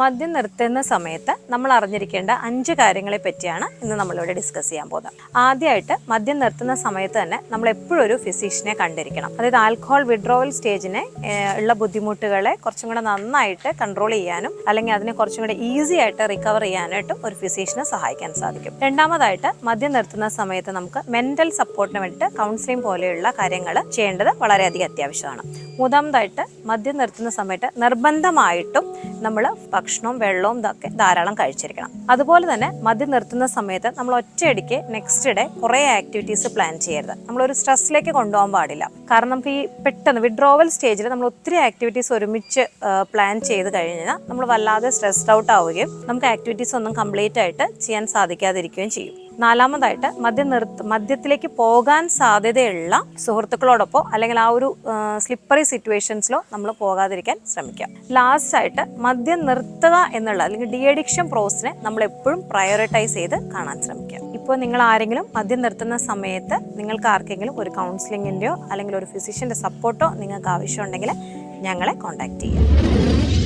മദ്യം നിർത്തുന്ന സമയത്ത് നമ്മൾ അറിഞ്ഞിരിക്കേണ്ട അഞ്ച് കാര്യങ്ങളെ പറ്റിയാണ് ഇന്ന് നമ്മളിവിടെ ഡിസ്കസ് ചെയ്യാൻ പോകുന്നത്. ആദ്യമായിട്ട് മദ്യം നിർത്തുന്ന സമയത്ത് തന്നെ നമ്മൾ എപ്പോഴും ഒരു ഫിസിഷ്യനെ കണ്ടിരിക്കണം. അതായത് ആൽക്കഹോൾ വിഡ്രോവൽ സ്റ്റേജിനെ ഉള്ള ബുദ്ധിമുട്ടുകളെ കുറച്ചും കൂടെ നന്നായിട്ട് കൺട്രോൾ ചെയ്യാനും അല്ലെങ്കിൽ അതിനെ കുറച്ചും കൂടെ ഈസി ആയിട്ട് റിക്കവർ ചെയ്യാനായിട്ടും ഒരു ഫിസിഷ്യനെ സഹായിക്കാൻ സാധിക്കും. രണ്ടാമതായിട്ട് മദ്യം നിർത്തുന്ന സമയത്ത് നമുക്ക് മെന്റൽ സപ്പോർട്ടിന് വേണ്ടിയിട്ട് കൗൺസിലിംഗ് പോലെയുള്ള കാര്യങ്ങൾ ചെയ്യേണ്ടത് വളരെയധികം അത്യാവശ്യമാണ്. മൂന്നാമതായിട്ട് മദ്യം നിർത്തുന്ന സമയത്ത് നിർബന്ധമായിട്ടും നമ്മൾ ഭക്ഷണവും വെള്ളവും ഇതൊക്കെ ധാരാളം കഴിച്ചിരിക്കണം. അതുപോലെ തന്നെ മദ്യം നിർത്തുന്ന സമയത്ത് നമ്മൾ ഒറ്റയടിക്ക് നെക്സ്റ്റ് ഡേ കുറേ ആക്ടിവിറ്റീസ് പ്ലാൻ ചെയ്യരുത്. നമ്മളൊരു സ്ട്രെസ്സിലേക്ക് കൊണ്ടുപോകാൻ പാടില്ല. കാരണം നമുക്ക് ഈ പെട്ടെന്ന് വിഡ്രോവൽ സ്റ്റേജിൽ നമ്മൾ ഒത്തിരി ആക്ടിവിറ്റീസ് ഒരുമിച്ച് പ്ലാൻ ചെയ്ത് കഴിഞ്ഞാൽ നമ്മൾ വല്ലാതെ സ്ട്രെസ്ഡ് ഔട്ട് ആവുകയും നമുക്ക് ആക്ടിവിറ്റീസ് ഒന്നും കംപ്ലീറ്റ് ആയിട്ട് ചെയ്യാൻ സാധിക്കാതിരിക്കുകയും ചെയ്യും. നാലാമതായിട്ട് മദ്യം മദ്യത്തിലേക്ക് പോകാൻ സാധ്യതയുള്ള സുഹൃത്തുക്കളോടൊപ്പം അല്ലെങ്കിൽ ആ ഒരു സ്ലിപ്പറി സിറ്റുവേഷൻസിലോ നമ്മൾ പോകാതിരിക്കാൻ ശ്രമിക്കാം ലാസ്റ്റ് ആയിട്ട് മദ്യം നിർത്തുക എന്നുള്ള അല്ലെങ്കിൽ ഡി അഡിക്ഷൻ പ്രോസിനെ നമ്മൾ എപ്പോഴും പ്രയോറിറ്റൈസ് ചെയ്ത് കാണാൻ ശ്രമിക്കാം ഇപ്പോൾ നിങ്ങൾ ആരെങ്കിലും മദ്യം നിർത്തുന്ന സമയത്ത് നിങ്ങൾക്ക് ആർക്കെങ്കിലും ഒരു കൗൺസിലിങ്ങിന്റെയോ അല്ലെങ്കിൽ ഒരു ഫിസിഷ്യന്റെ സപ്പോർട്ടോ നിങ്ങൾക്ക് ആവശ്യമുണ്ടെങ്കിൽ ഞങ്ങളെ കോൺടാക്ട് ചെയ്യുക.